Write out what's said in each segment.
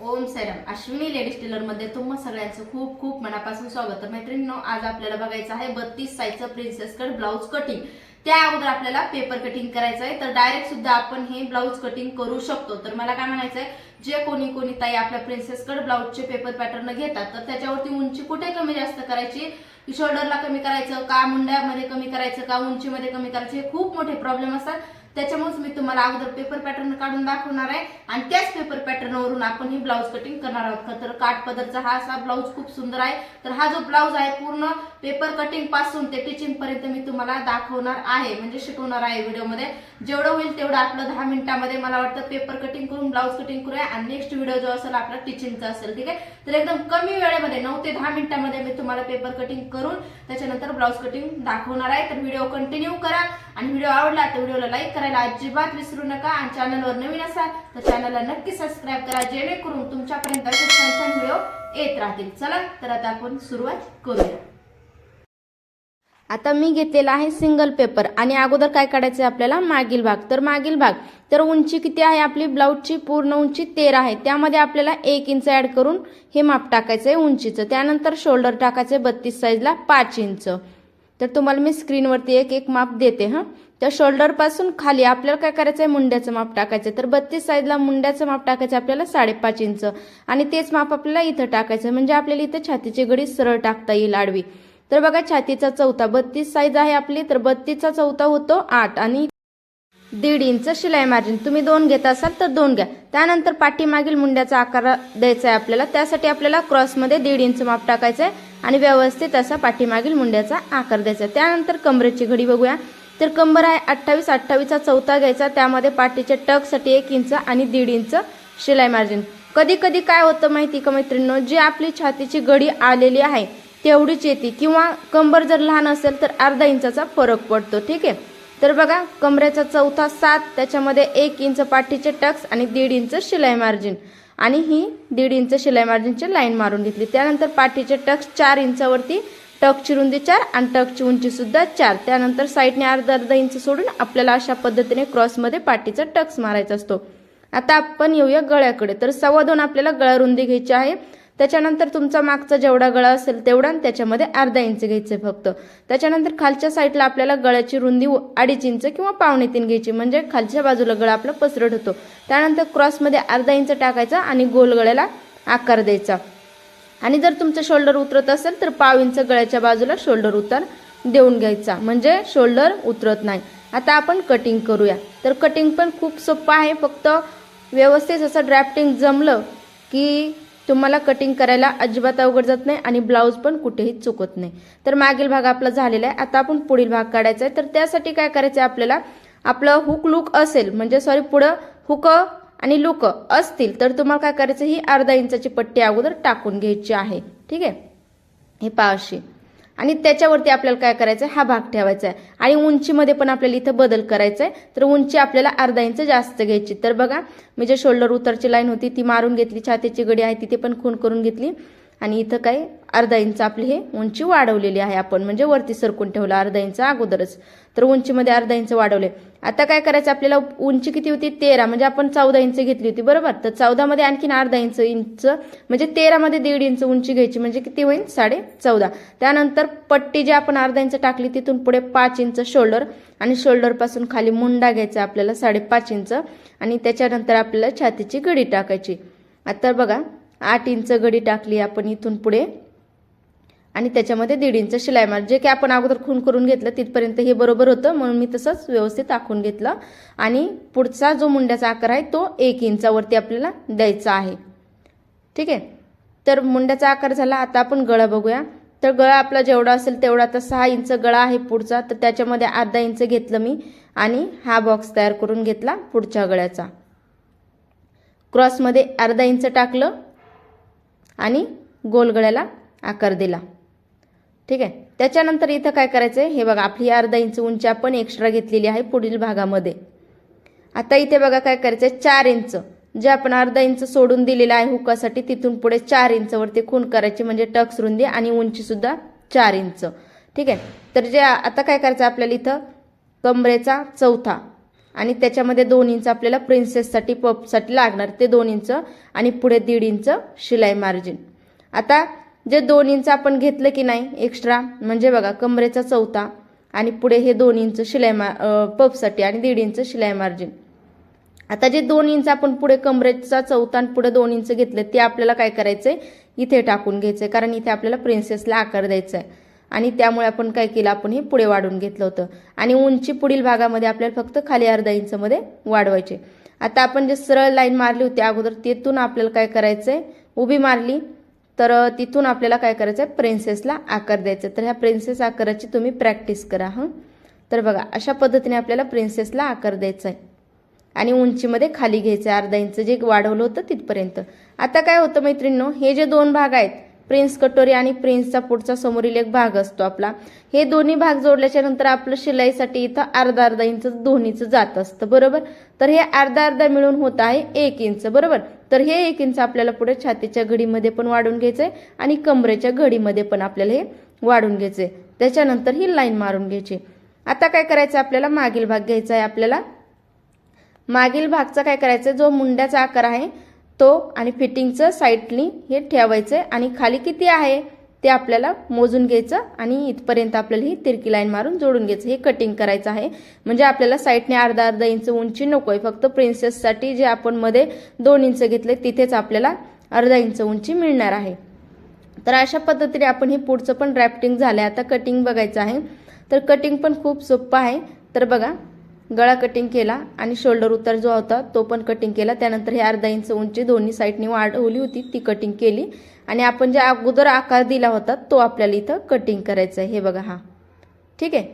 ओम Sairam. Ashwini ladies टेलरमध्ये तुम्हा सगळ्यांचं खूप खूप मनापासून स्वागत. तर मैत्रिणींनो आज आपल्याला बघायचं आहे बत्तीस साईजचं प्रिन्सेस कट ब्लाऊज कटिंग त्या अगोदर आपल्याला पेपर कटिंग करायचं आहे. तर डायरेक्ट सुद्धा आपण हे ब्लाऊज कटिंग करू शकतो. तर मला काय म्हणायचं आहे जे कोणी कोणी ताई आपल्या प्रिन्सेस कट ब्लाऊजचे पेपर पॅटर्न घेतात तर त्याच्यावरती उंची कुठे कमी जास्त करायची? की शोल्डरला कमी करायचं का मुंड्यामध्ये कमी करायचं का उंचीमध्ये कमी करायचं हे खूप मोठे प्रॉब्लेम असतात. त्याच्यामुळेच मी तुम्हाला अगोदर पेपर पॅटर्न काढून दाखवणार आहे. आणि त्याच पेपर पॅटर्नवरून आपण ही ब्लाऊज कटिंग करणार आहोत. तर काठ पदरचा हा असा ब्लाऊज खूप सुंदर आहे. तर हा जो ब्लाऊज आहे पूर्ण पेपर कटिंगपासून ते टिचिंग पर्यंत मी तुम्हाला दाखवणार आहे. म्हणजे शिकवणार आहे व्हिडिओमध्ये जेवढं होईल तेवढं आपलं दहा मिनिटामध्ये मला वाटतं पेपर कटिंग करून ब्लाऊज कटिंग करूया. आणि नेक्स्ट व्हिडिओ जो असेल आपला टिचिंगचा असेल ठीक आहे? तर एकदम कमी वेळेमध्ये नऊ ते दहा मिनिटामध्ये मी तुम्हाला पेपर कटिंग करून त्याच्यानंतर ब्लाऊज कटिंग दाखवणार आहे. तर व्हिडिओ कंटिन्यू करा. आणि व्हिडिओ आवडला तर व्हिडिओला लाईक करायला अजिबात विसरू नका. आणि चॅनलवर नवीन असाल तर चॅनलला नक्की सबस्क्राईब करा. जेणेकरून तुमच्यापर्यंत व्हिडिओ येत राहतील. चला तर आता आपण सुरुवात करूया. आता मी घेतलेला आहे सिंगल पेपर आणि अगोदर काय काढायचं आहे आपल्याला? मागील भाग. तर मागील भाग. तर उंची किती आहे? आपली ब्लाऊजची पूर्ण उंची तेरा आहे. त्यामध्ये आपल्याला एक इंच ॲड करून हे माप टाकायचं आहे उंचीचं. त्यानंतर शोल्डर टाकायचं आहे बत्तीस साईजला पाच इंच तर तुम्हाला मी स्क्रीनवरती एक एक माप देते हां. त्या शोल्डरपासून खाली आपल्याला काय करायचं आहे मुंड्याचं माप टाकायचं तर बत्तीस साईजला मुंड्याचं माप टाकायचं आपल्याला साडेपाच इंच आणि तेच माप आपल्याला इथं टाकायचं म्हणजे आपल्याला इथं छातीची गडी सरळ टाकता येईल आडवी. तर बघा छातीचा चौथा बत्तीस साईज आहे आपली तर बत्तीसचा चौथा होतो आठ आणि दीड इंच शिलाई मार्जिन तुम्ही दोन घेत असाल तर दोन घ्या. त्यानंतर पाठीमागील मुंड्याचा आकार द्यायचा आहे आपल्याला. त्यासाठी आपल्याला क्रॉसमध्ये दीड इंच माप टाकायचं आहे आणि व्यवस्थित असा पाठीमागील मुंड्याचा आकार द्यायचा आहे त्यानंतर कमरेची घडी बघूया. तर कंबर आहे अठ्ठावीस अठ्ठावीसचा चौथा घ्यायचा. त्यामध्ये पाठीच्या टकसाठी एक इंच आणि दीड इंच शिलाई मार्जिन कधी कधी काय होतं माहिती का मैत्रिणींनो? जी आपली छातीची घडी आलेली आहे तेवढीच येते. किंवा कंबर जर लहान असेल तर अर्धा इंचाचा फरक पडतो. ठीक आहे? तर बघा कमरेचा चौथा सात त्याच्यामध्ये एक इंच पाठीचे टक्स आणि दीड इंच शिलाई मार्जिन. आणि ही दीड इंच शिलाई मार्जिनची लाईन मारून घेतली. त्यानंतर पाठीचे टक्स चार इंचावरती टकची रुंदी चार आणि टकची उंची सुद्धा चार. त्यानंतर साईडने अर्धा अर्धा इंच सोडून आपल्याला अशा पद्धतीने क्रॉसमध्ये पाठीचा टक्स मारायचा असतो. आता आपण येऊया गळ्याकडे. तर सव्वा दोन आपल्याला गळा रुंदी घ्यायची आहे. त्याच्यानंतर तुमचा मागचा जेवढा गळा असेल तेवढा त्याच्यामध्ये अर्धा इंच घ्यायचे फक्त. त्याच्यानंतर खालच्या साईडला आपल्याला गळ्याची रुंदी अडीच इंच किंवा पावणे तीन घ्यायची. म्हणजे खालच्या बाजूला गळा आपला पसरट होतो. त्यानंतर क्रॉसमध्ये अर्धा इंच टाकायचा आणि गोल गळ्याला आकार द्यायचा. आणि जर तुमचं शोल्डर उतरत असेल तर पाव इंच गळ्याच्या बाजूला शोल्डर उतार देऊन घ्यायचा. म्हणजे शोल्डर उतरत नाही. आता आपण कटिंग करूया. तर कटिंग पण खूप सोपं आहे. फक्त व्यवस्थित असं ड्राफ्टिंग जमलं की तुम्हाला कटिंग करायला अजिबात अवघड जात नाही आणि ब्लाऊज पण कुठेही चुकत नाही. तर मागील भाग आपला झालेला आहे. आता आपण पुढील भाग काढायचा आहे. तर त्यासाठी काय करायचं आहे आपल्याला? आपलं हुक लुक असेल म्हणजे सॉरी पुढं हुक आणि लुक असतील तर तुम्हाला काय करायचं ही अर्धा इंचाची पट्टी अगोदर टाकून घ्यायची आहे. ठीक आहे? हे पाचशे आणि त्याच्यावरती आपल्याला काय करायचं आहे हा भाग ठेवायचा आहे आणि उंचीमध्ये पण आपल्याला इथं बदल करायचा आहे तर उंची आपल्याला अर्धा इंच जास्त घ्यायची. तर बघा मी जे शोल्डर उतरची लाईन होती ती मारून घेतली. छातीची गडी आहे तिथे पण खून करून घेतली. आणि इथं काय? अर्धा इंच आपली हे उंची वाढवलेली आहे आपण. म्हणजे वरती सरकून ठेवलं अर्धा इंच अगोदरच. तर उंचीमध्ये अर्धा इंच वाढवले. आता काय करायचं? आपल्याला उंची किती होती? तेरा. म्हणजे आपण चौदा इंच घेतली होती. बरोबर? तर चौदामध्ये आणखीन अर्धा इंच इंच म्हणजे तेरामध्ये दीड इंच उंची घ्यायची. म्हणजे किती होईल? साडे चौदा. त्यानंतर पट्टी जी आपण अर्धा इंच टाकली तिथून पुढे पाच इंच शोल्डर आणि शोल्डरपासून खाली मुंडा घ्यायचा आपल्याला साडेपाच इंच आणि त्याच्यानंतर आपल्याला छातीची गडी टाकायची. आता बघा आठ इंच गडी टाकली आपण इथून पुढे. आणि त्याच्यामध्ये दीड इंच शिलाई मार जे की आपण अगोदर खून करून घेतलं तिथपर्यंत हे बरोबर होतं म्हणून मी तसंच व्यवस्थित आखून घेतलं. आणि पुढचा जो मुंड्याचा आकार आहे तो एक इंचावरती आपल्याला द्यायचा आहे. ठीक आहे? तर मुंड्याचा आकार झाला आता आपण गळा बघूया. तर गळा आपला जेवढा असेल तेवढा आता सहा इंच गळा आहे पुढचा. तर त्याच्यामध्ये अर्धा इंच घेतलं मी आणि हा बॉक्स तयार करून घेतला पुढच्या गळ्याचा. क्रॉसमध्ये अर्धा इंच टाकलं आणि गोल गळ्याला आकार दिला. ठीक आहे? त्याच्यानंतर इथं काय करायचं आहे हे बघा आपली अर्धा इंच उंची आपण एक्स्ट्रा घेतलेली आहे पुढील भागामध्ये. आता इथे बघा काय करायचं आहे चार इंच. जे आपण अर्धा इंच सोडून दिलेलं आहे हुकासाठी तिथून पुढे चार इंचवरती खून करायची म्हणजे टक्स रुंदी आणि उंचीसुद्धा चार इंच. ठीक आहे? तर जे आता काय करायचं आपल्याला इथं? कमरेचा चौथा. आणि त्याच्यामध्ये दोन इंच आपल्याला प्रिन्सेससाठी पपसाठी लागणार. ते दोन इंच आणि पुढे दीड इंच शिलाई मार्जिन आता जे दोन इंच आपण घेतलं की नाही एक्स्ट्रा म्हणजे बघा कमरेचा चौथा आणि पुढे हे दोन इंच शिलाई मा पपसाठी आणि दीड इंच शिलाई मार्जिन आता जे दोन इंच आपण पुढे कमरेचा चौथा आणि पुढे दोन इंच घेतले ते आपल्याला काय करायचंय? इथे टाकून घ्यायचंय कारण इथे आपल्याला प्रिन्सेसला आकार द्यायचा आहे आणि त्यामुळे आपण काय केलं आपण हे पुढे वाढून घेतलं होतं. आणि उंची पुढील भागामध्ये आपल्याला फक्त खाली अर्धा इंचमध्ये वाढवायचे. आता आपण जे सरळ लाईन मारली होती अगोदर तेथून आपल्याला काय करायचंय? उभी मारली तर तिथून आपल्याला काय करायचं आहे प्रिन्सेसला आकार द्यायचा तर ह्या प्रिन्सेस आकाराची तुम्ही प्रॅक्टिस करा हं? तर बघा अशा पद्धतीने आपल्याला प्रिन्सेसला आकार द्यायचा आहे आणि उंचीमध्ये खाली घ्यायचं आहे अर्धा इंच. जे वाढवलं होतं तिथपर्यंत. आता काय होतं मैत्रिणींनो? हे जे दोन भाग आहेत प्रिन्स कटोरी आणि प्रिन्सचा पुढचा समोरील एक भाग असतो आपला. हे दोन्ही भाग जोडल्याच्या नंतर आपलं शिलाईसाठी इथं अर्धा अर्धा इंच दोन्हीचं जात असतं बरोबर? तर हे अर्धा अर्धा मिळून होत आहे एक इंच बरोबर? तर हे एक इंच आपल्याला पुढे छातीच्या घडीमध्ये पण वाढून घ्यायचंय आणि कमरेच्या घडीमध्ये पण आपल्याला हे वाढून घ्यायचंय. त्याच्यानंतर ही लाईन मारून घ्यायची. आता काय करायचं आपल्याला? मागील भाग घ्यायचा आहे आपल्याला. मागील भागचा काय करायचं? जो मुंड्याचा आकार आहे तो आणि फिटिंगचं साईडनी हे ठेवायचं आहे आणि खाली किती आहे? ते आपल्याला मोजून घ्यायचं आणि इथपर्यंत आपल्याला ही तिरकी लाईन मारून जोडून घ्यायचं. हे कटिंग करायचं आहे. म्हणजे आपल्याला साईडने अर्धा अर्धा इंच उंची नको आहे. फक्त प्रिन्सेससाठी जे आपण मध्ये दोन इंच घेतले तिथेच आपल्याला अर्धा इंच उंची मिळणार आहे. तर अशा पद्धतीने आपण हे पुढचं पण रॅफ्टिंग झालं आहे आता कटिंग बघायचं आहे. तर कटिंग पण खूप सोपं आहे. तर बघा गळा कटिंग केला आणि शोल्डर उतार जो होता तो पण कटिंग केला. त्यानंतर हे अर्धा इंच उंची दोन्ही साईडनी वाढवली होती. ती कटिंग केली. आणि आपण जे अगोदर आकार दिला होता तो आपल्याला इथं कटिंग करायचा आहे. हे बघा हा. ठीक आहे?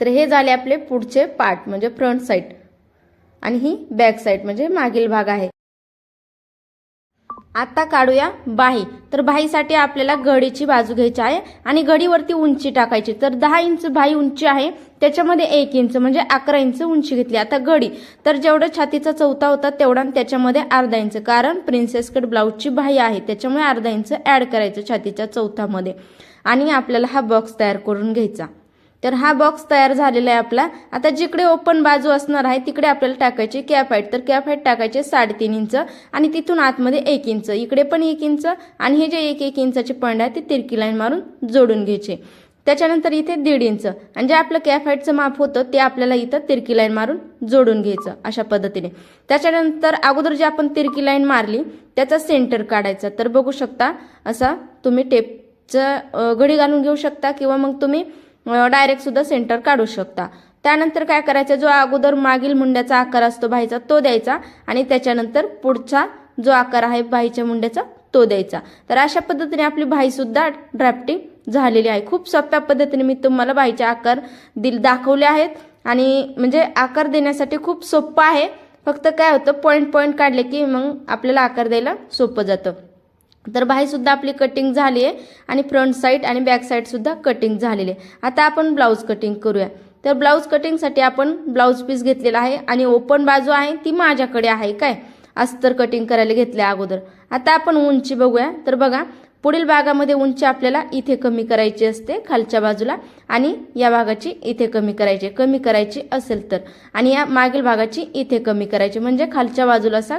तर हे झाले आपले पुढचे पार्ट म्हणजे फ्रंट साईड आणि ही बॅक साईड म्हणजे मागील भाग आहे. आता काढूया बाही. तर बाहीसाठी आपल्याला घडीची बाजू घ्यायची आहे आणि घडीवरती उंची टाकायची. तर दहा इंच बाही उंची आहे. त्याच्यामध्ये एक इंच म्हणजे अकरा इंच उंची घेतली. आता घडी. तर जेवढं छातीचा चौथा होता तेवढा त्याच्यामध्ये अर्धा इंच. कारण प्रिन्सेस कट ब्लाऊजची बाही आहे. त्याच्यामुळे अर्धा इंच ॲड करायचं छातीच्या चौथामध्ये. आणि आपल्याला हा बॉक्स तयार करून घ्यायचा. तर हा बॉक्स तयार झालेला आहे आपला. आता जिकडे ओपन बाजू असणार आहे तिकडे आपल्याला टाकायची कॅप हाईट तर कॅप हाईट टाकायचे साडेतीन इंच आणि तिथून आतमध्ये एक इंच. इकडे पण एक इंच आणि हे जे एक एक इंचाचे पॉईंट आहे ते तिरकी लाईन मारून जोडून घ्यायचे. त्याच्यानंतर इथे दीड इंच. आणि जे आपलं कॅप हाईटचं माप होतं ते आपल्याला इथं तिरकी लाईन मारून जोडून घ्यायचं अशा पद्धतीने. त्याच्यानंतर अगोदर जे आपण तिरकी लाईन मारली त्याचा सेंटर काढायचा. तर बघू शकता असा तुम्ही टेपचं घडी घालून घेऊ शकता किंवा मग तुम्ही डायरेक्ट सुद्धा सेंटर काढू शकता. त्यानंतर काय करायचं? जो अगोदर मागील मुंड्याचा आकार असतो बाईचा तो द्यायचा आणि त्याच्यानंतर पुढचा जो आकार आहे बाईच्या मुंड्याचा तो द्यायचा. तर अशा पद्धतीने आपली बाई सुद्धा ड्राफ्टिंग झालेली आहे. खूप सोप्या पद्धतीने मी तुम्हाला बाईचे आकार दिल दाखवले आहेत. आणि म्हणजे आकार देण्यासाठी खूप सोपं आहे. फक्त काय होतं पॉईंट पॉईंट काढले की मग आपल्याला आकार द्यायला सोपं जातं. तर बाहीसुद्धा आपली कटिंग झाली आहे आणि फ्रंट साईड आणि बॅक साईडसुद्धा कटिंग झालेली आहे. आता आपण ब्लाऊज कटिंग करूया. तर ब्लाऊज कटिंगसाठी आपण ब्लाऊज पीस घेतलेला आहे आणि ओपन बाजू आहे ती माझ्याकडे आहे काय? अस्तर कटिंग करायला घेतल्या अगोदर. आता आपण उंची बघूया. तर बघा पुढील भागामध्ये उंची आपल्याला इथे कमी करायची असते खालच्या बाजूला आणि या भागाची इथे कमी करायची कमी करायची असेल तर. आणि या मागील भागाची इथे कमी करायची म्हणजे खालच्या बाजूला असा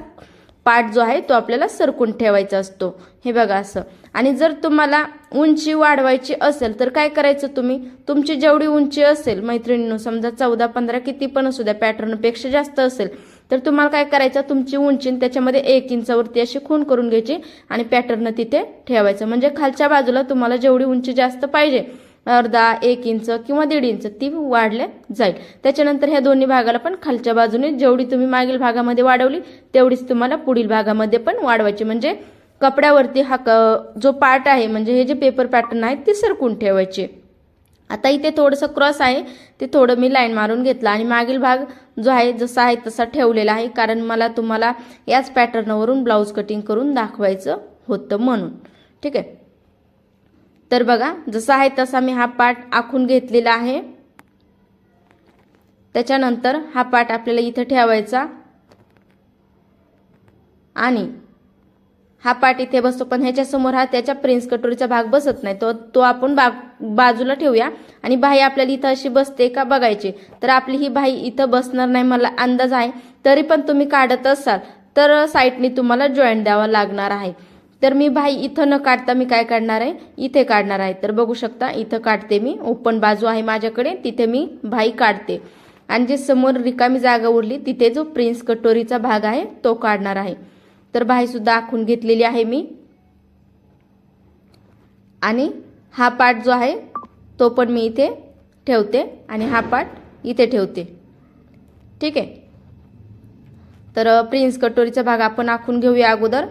पाठ जो आहे तो आपल्याला सरकून ठेवायचा असतो. हे बघा असं. आणि जर तुम्हाला उंची वाढवायची असेल तर काय करायचं तुम्ही? तुमची जेवढी उंची असेल मैत्रिणीनं समजा चौदा पंधरा किती पण असू द्या पॅटर्नपेक्षा जास्त असेल तर तुम्हाला काय करायचं? तुमची उंची त्याच्यामध्ये एक इंचावरती अशी खून करून घ्यायची आणि पॅटर्न तिथे ठेवायचं. म्हणजे खालच्या बाजूला तुम्हाला जेवढी उंची जास्त पाहिजे अर्धा एक इंच किंवा दीड इंच ती वाढल्या जाईल. त्याच्यानंतर ह्या दोन्ही भागाला पण खालच्या बाजूने जेवढी तुम्ही मागील भागामध्ये वाढवली तेवढीच तुम्हाला पुढील भागामध्ये पण वाढवायची. म्हणजे कपड्यावरती हा क जो पार्ट आहे म्हणजे हे जे पेपर पॅटर्न आहे ते सरकून ठेवायचे. आता इथे थोडंसं क्रॉस आहे ते थोडं मी लाईन मारून घेतलं आणि मागील भाग जो आहे जसा आहे तसा ठेवलेला आहे कारण मला तुम्हाला याच पॅटर्नवरून ब्लाऊज कटिंग करून दाखवायचं होतं म्हणून. ठीक आहे? तर बघा जसा आहे तसा मी हा पार्ट आखून घेतलेला आहे. त्याच्यानंतर हा पार्ट आपल्याला इथं ठेवायचा. आणि हा पार्ट इथे बसतो पण ह्याच्यासमोर हा त्याच्या प्रिन्स कटोरीचा भाग बसत नाही. तो तो आपण बा बाजूला ठेवूया. आणि बाई आपल्याला इथं अशी बसते का बघायची. तर आपली ही बाई इथं बसणार नाही मला अंदाज आहे. तरी पण तुम्ही काढत असाल. तर साईटनी तुम्हाला जॉईंट द्यावा लागणार आहे. तर मी भाई इथं न काढता मी काय काढणार आहे? इथे काढणार आहे. तर बघू शकता इथं काढते मी. ओपन बाजू आहे माझ्याकडे. तिथे मी भाई काढते. आणि जे समोर रिकामी जागा उरली तिथे जो प्रिन्स कटोरीचा भाग आहे तो काढणार आहे. तर भाई सुद्धा आखून घेतलेली आहे मी. आणि हा पार्ट जो आहे तो पण मी इथे ठेवते आणि हा पार्ट इथे ठेवते. ठीक आहे? तर प्रिन्स कटोरीचा भाग आपण आखून घेऊया अगोदर.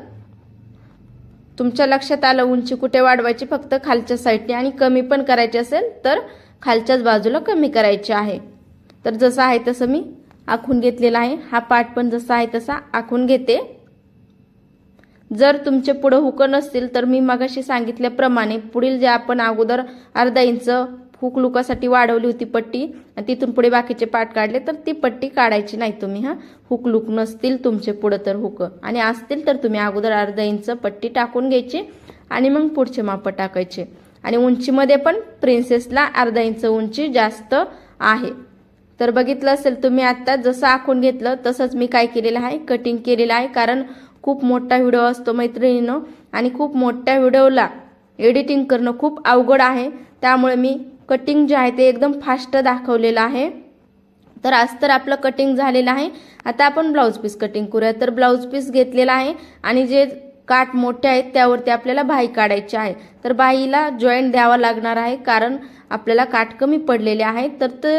तुमच्या लक्षात आलं उंची कुठे वाढवायची? फक्त खालच्या साईडने आणि कमी पण करायची असेल तर खालच्याच बाजूला कमी करायची आहे. तर जसं आहे तसं मी आखून घेतलेला आहे. हा पाठ पण जसा आहे तसा आखून घेते. जर तुमचे पुढं हुकं नसतील तर मी मगाशी सांगितल्याप्रमाणे पुढील जे आपण अगोदर अर्धा इंच हुक लुकासाठी वाढवली होती पट्टी. आणि तिथून पुढे बाकीचे पाठ काढले तर ती पट्टी काढायची नाही तुम्ही हा. हुक लुक नसतील तुमचे पुढं तर हुक. आणि असतील तर तुम्ही अगोदर अर्धा इंच पट्टी टाकून घ्यायची आणि मग पुढचे माप टाकायचे. आणि उंचीमध्ये पण प्रिन्सेसला अर्धा इंच उंची जास्त आहे. तर बघितलं असेल तुम्ही आत्ता जसं आखून घेतलं तसंच मी काय केलेलं आहे? कटिंग केलेलं आहे कारण खूप मोठा व्हिडिओ असतो मैत्रिणीनं. आणि खूप मोठ्या व्हिडिओला एडिटिंग करणं खूप अवघड आहे. त्यामुळे मी कटिंग जे आहे ते एकदम फास्ट दाखवलेलं आहे. तर आज तर आपलं कटिंग झालेलं आहे. आता आपण ब्लाऊज पीस कटिंग करूया. तर ब्लाऊज पीस घेतलेला आहे आणि जे काठ मोठे आहेत त्यावरती आपल्याला बाई काढायची आहे. तर बाईला जॉईंट द्यावा लागणार आहे कारण आपल्याला काठ कमी पडलेले आहे तर ते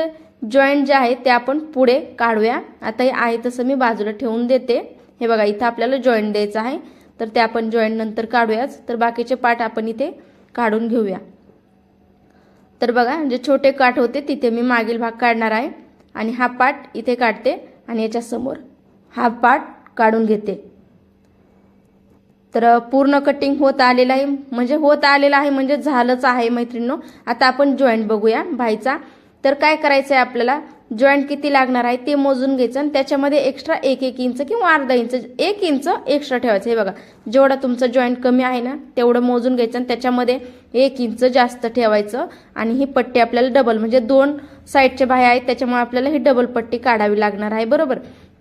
जॉईंट जे आहे ते आपण पुढे काढूया. आता हे आहे तसं मी बाजूला ठेवून देते. हे बघा इथं आपल्याला जॉईंट द्यायचं आहे. तर ते आपण जॉईंट नंतर काढूयाच. तर बाकीचे पाठ आपण इथे काढून घेऊया. तर बघा जे छोटे काठ होते तिथे मी मागील भाग काढणार आहे. आणि हा पाट इथे काढते आणि याच्यासमोर हा पाट काढून घेते. तर पूर्ण कटिंग होत आलेलं आहे. म्हणजे होत आलेलं आहे म्हणजे झालंच आहे मैत्रिणीनो. आता आपण जॉईंट बघूया भाईचा. तर काय करायचं आहे आपल्याला? जॉईंट किती लागणार आहे ते मोजून घ्यायचं आणि त्याच्यामध्ये एक्स्ट्रा एक एक इंच किंवा अर्धा इंच एक इंच एक्स्ट्रा ठेवायचं. हे बघा जेवढा तुमचं जॉईंट कमी आहे ना तेवढं मोजून घ्यायचं आणि त्याच्यामध्ये एक इंच जास्त ठेवायचं आणि ही पट्टी आपल्याला डबल म्हणजे दोन साईडच्या बाह्या आहेत त्याच्यामुळे आपल्याला ही डबल पट्टी काढावी लागणार आहे. बरोबर?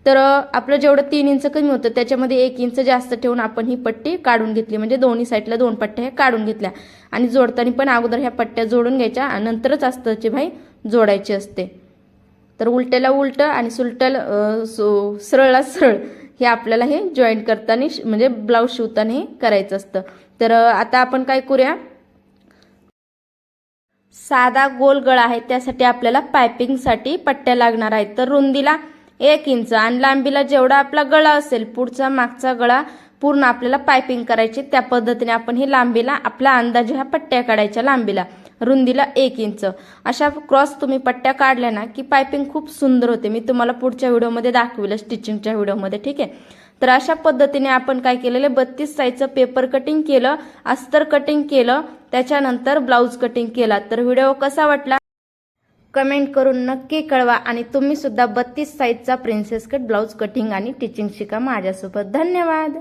तर आपलं जेवढं तीन इंच कमी होतं त्याच्यामध्ये एक इंच जास्त ठेवून आपण ही पट्टी काढून घेतली. म्हणजे दोन्ही साईडला दोन पट्ट्या ह्या काढून घेतल्या. आणि जोडताना पण अगोदर ह्या पट्ट्या जोडून घ्यायच्या नंतरच अस्ताची भाई जोडायची असते. तर उलट्याला उलटं आणि सुलट्याला सरळला सरळ हे आपल्याला हे जॉईंट करताना म्हणजे ब्लाऊज शिवताना हे करायचं असतं. तर आता आपण काय करूया? साधा गोल गळा आहे त्यासाठी आपल्याला पायपिंगसाठी पट्ट्या लागणार आहेत. तर रुंदीला एक इंच आणि लांबीला जेवढा आपला गळा असेल पुढचा मागचा गळा पूर्ण आपल्याला पायपिंग करायची त्या पद्धतीने आपण ही लांबीला आपला अंदाज ह्या पट्ट्या काढायच्या लांबीला. रुंदीला एक इंच. अशा क्रॉस तुम्ही पट्ट्या काढल्या ना की पायपिंग खूप सुंदर होते. मी तुम्हाला पुढच्या व्हिडिओमध्ये दाखविलं स्टिचिंगच्या व्हिडिओमध्ये ठीक आहे? तर अशा पद्धतीने आपण काय केलेलं बत्तीस साईजचं पेपर कटिंग केलं अस्तर कटिंग केलं त्याच्यानंतर ब्लाऊज कटिंग केला. तर व्हिडिओ कसा वाटला? कमेंट करून नक्की कळवा आणि तुम्ही सुद्धा बत्तीस साईजचा प्रिन्सेस कट ब्लाऊज कटिंग आणि टिचिंग शिका माझ्यासोबत. धन्यवाद!